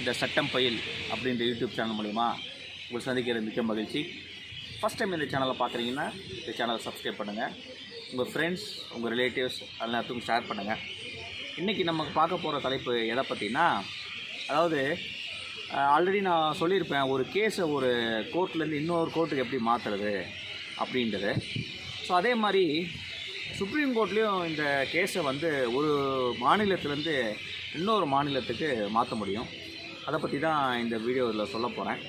இந்த சட்டம் பயில் அப்படின்ற யூடியூப் சேனல் மூலிமா உங்களை சந்திக்கிற மிக்க மகிழ்ச்சி. ஃபஸ்ட் டைம் இந்த சேனலை பார்க்குறீங்கன்னா இந்த சேனலை சப்ஸ்கிரைப் பண்ணுங்கள் உங்கள் ஃப்ரெண்ட்ஸ் உங்கள் ரிலேட்டிவ்ஸ் எல்லாத்துக்கும் ஷேர் பண்ணுங்கள் இன்றைக்கி நமக்கு பார்க்க போகிற தலைப்பு எதை பற்றினா அதாவது ஆல்ரெடி நான் சொல்லியிருப்பேன் ஒரு கேஸை ஒரு கோர்ட்லேருந்து இன்னொரு கோர்ட்டுக்கு எப்படி மாற்றுறது அப்படின்றது. ஸோ அதே மாதிரி சுப்ரீம் கோர்ட்லேயும் இந்த கேஸை வந்து ஒரு மாநிலத்திலேருந்து இன்னொரு மாநிலத்துக்கு மாற்ற முடியும். அதை பற்றி தான் இந்த வீடியோவில் சொல்ல போகிறேன்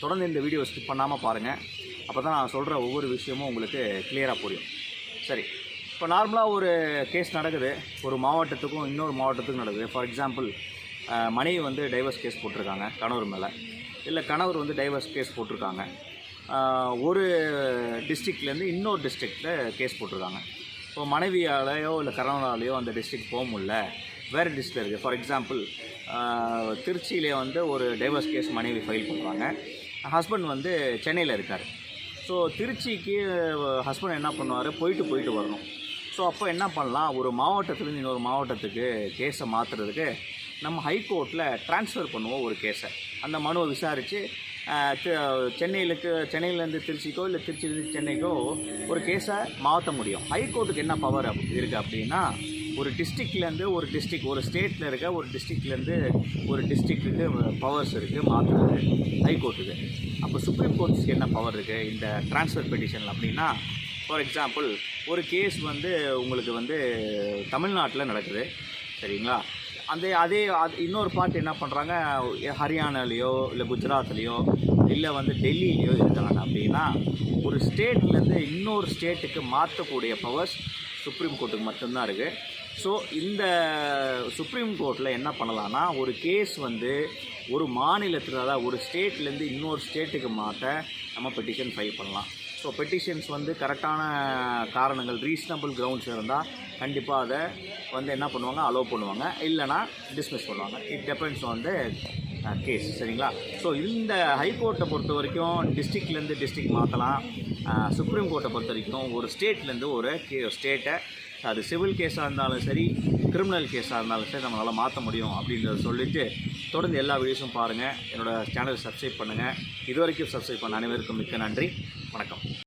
தொடர்ந்து இந்த வீடியோ ஸ்கிப் பண்ணாமல் பாருங்கள் அப்போ தான் நான் சொல்கிற ஒவ்வொரு விஷயமும் உங்களுக்கு கிளியராக புரியும். சரி. இப்போ நார்மலாக ஒரு கேஸ் நடக்குது. ஒரு மாவட்டத்துக்கும் இன்னொரு மாவட்டத்துக்கும் நடக்குது. ஃபார் எக்ஸாம்பிள் மனைவி வந்து டைவர்ஸ் கேஸ் போட்டிருக்காங்க கணவர் மேலே. இல்லை கணவர் வந்து டைவர்ஸ் கேஸ் போட்டிருக்காங்க. ஒரு டிஸ்ட்ரிக்ட்லேருந்து இன்னொரு டிஸ்ட்ரிக்டில் கேஸ் போட்டிருக்காங்க. இப்போ மனைவியாலேயோ இல்லை கணவனாலேயோ அந்த டிஸ்ட்ரிக்ட் போக முடியல. வேறு டிஸ்ட்ரிக்ட் இருக்குது ஃபார் எக்ஸாம்பிள் திருச்சியிலே வந்து ஒரு டைவர்ஸ் கேஸ் மனைவி ஃபைல் பண்ணுறாங்க ஹஸ்பண்ட் வந்து சென்னையில் இருக்கார். ஸோ திருச்சிக்கு ஹஸ்பண்ட் என்ன பண்ணுவார்? போயிட்டு போயிட்டு வரணும். ஸோ அப்போ என்ன பண்ணலாம்? ஒரு மாவட்டத்துலேருந்து இன்னொரு மாவட்டத்துக்கு கேஸை மாற்றுறதுக்கு நம்ம ஹைகோர்ட்டில் ட்ரான்ஸ்ஃபர் பண்ணுவோம் ஒரு கேஸை அந்த மனுவை விசாரித்து சென்னையிலுக்கு சென்னையிலேருந்து திருச்சிக்கோ இல்லை திருச்சியிலேருந்து சென்னைக்கோ ஒரு கேஸை மாற்ற முடியும். ஹைகோர்ட்டுக்கு என்ன பவர் அப் இருக்குது அப்படின்னா ஒரு டிஸ்ட்ரிக்ட்லேருந்து ஒரு டிஸ்ட்ரிக் ஒரு ஸ்டேட்டில் இருக்க ஒரு டிஸ்ட்ரிக்ட்லேருந்து ஒரு டிஸ்ட்ரிக்ட்டுக்கு பவர்ஸ் இருக்குது மாற்றுறது ஹைகோர்ட்டுக்கு அப்போ சுப்ரீம் கோர்ட்ஸ்க்கு என்ன பவர் இருக்குது இந்த ட்ரான்ஸ்ஃபர் பெட்டிஷனில் அப்படின்னா ஃபார் எக்ஸாம்பிள் ஒரு கேஸ் வந்து உங்களுக்கு வந்து தமிழ்நாட்டில் நடக்குது. சரிங்களா? அந்த அதே அது இன்னொரு பார்ட் என்ன பண்ணுறாங்க ஹரியானாலேயோ இல்லை குஜராத்லேயோ இல்லை வந்து டெல்லியிலையோ இருக்காங்க அப்படின்னா ஒரு ஸ்டேட்லேருந்து இன்னொரு ஸ்டேட்டுக்கு மாற்றக்கூடிய பவர்ஸ் சுப்ரீம் கோர்ட்டுக்கு மட்டும்தான் இருக்குது ஸோ இந்த சுப்ரீம் கோர்ட்டில் என்ன பண்ணலான்னா ஒரு கேஸ் வந்து ஒரு மாநிலத்தில் அதாவது ஒரு ஸ்டேட்லேருந்து இன்னொரு ஸ்டேட்டுக்கு மாற்ற நம்ம பெட்டிஷன் ஃபைல் பண்ணலாம். ஸோ பெட்டிஷன்ஸ் வந்து கரெக்டான காரணங்கள் ரீசனபிள் கிரவுண்ட்ஸ் இருந்தால் கண்டிப்பாக அதை வந்து என்ன பண்ணுவாங்க அலோவ் பண்ணுவாங்க. இல்லைனா டிஸ்மிஸ் பண்ணுவாங்க. இட் டிபெண்ட்ஸ் வந்து கேஸ் சரிங்களா? ஸோ இந்த ஹைகோர்ட்டை பொறுத்த வரைக்கும் டிஸ்ட்ரிக்ட்லேருந்து டிஸ்ட்ரிக்ட் மாற்றலாம் சுப்ரீம் கோர்ட்டை பொறுத்த வரைக்கும் ஒரு ஸ்டேட்லேருந்து ஒரு கே ஸ்டேட்டை அது சிவில் கேஸாக இருந்தாலும் சரி கிரிமினல் கேஸாக இருந்தாலும் சரி நம்மளால் மாற்ற முடியும் அப்படின்றத சொல்லிவிட்டு தொடர்ந்து எல்லா வீடியோஸும் பாருங்கள் என்னோடய சேனலை சப்ஸ்கிரைப் பண்ணுங்கள் இது வரைக்கும் சப்ஸ்கிரைப் பண்ண அனைவருக்கும் மிக்க நன்றி. வணக்கம்.